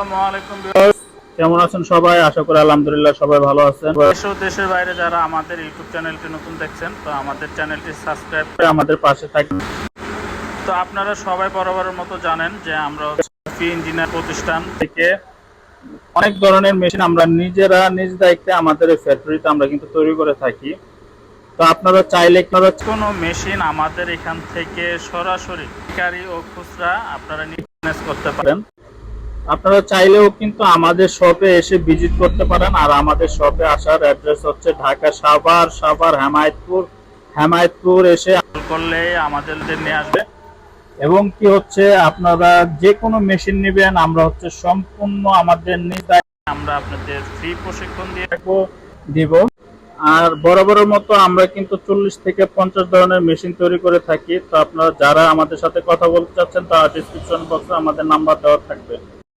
আসসালামু আলাইকুম কেমন আছেন সবাই? আশা করি আলহামদুলিল্লাহ সবাই ভালো আছেন। দেশ ও দেশের বাইরে যারা আমাদের ইউটিউব চ্যানেলটি নতুন দেখছেন তো আমাদের চ্যানেলটি সাবস্ক্রাইব আমাদের পাশে থাকবেন তো আপনারা সবাই বরাবরের মতো জানেন যে আমরা ফি ইঞ্জিনিয়ার প্রতিষ্ঠান থেকে অনেক ধরনের মেশিন আমরা নিজেরা নিজ দায়িত্বে আমাদের ফ্যাক্টরিতে আমরা কিন্তু তৈরি করে থাকি। তো আপনারা চাইলে আপনারা কোনো মেশিন আমাদের এখান থেকে সরাসরি ও খুচরা আপনারা করতে পারেন। আপনারা চাইলেও কিন্তু আমাদের শপে এসে ভিজিট করতে পারেন। আর আমাদের শপে আসার অ্যাড্রেস হচ্ছে ঢাকা সাভার সাভার হেমায়তপুর। হেমায়তপুর এসে করলে আমাদের নিয়ে আসবে। এবং কি হচ্ছে, আপনারা যে কোনো মেশিন নেবেন, আমরা হচ্ছে সম্পূর্ণ আমাদের নিজ আমরা আপনাদের ফ্রি প্রশিক্ষণ দিয়ে দিব। আর বরাবরের মতো আমরা কিন্তু চল্লিশ থেকে পঞ্চাশ ধরনের মেশিন তৈরি করে থাকি। তো আপনারা যারা আমাদের সাথে কথা বলতে চাচ্ছেন, তারা ডিসক্রিপশন বক্সে আমাদের নাম্বার দেওয়া থাকবে।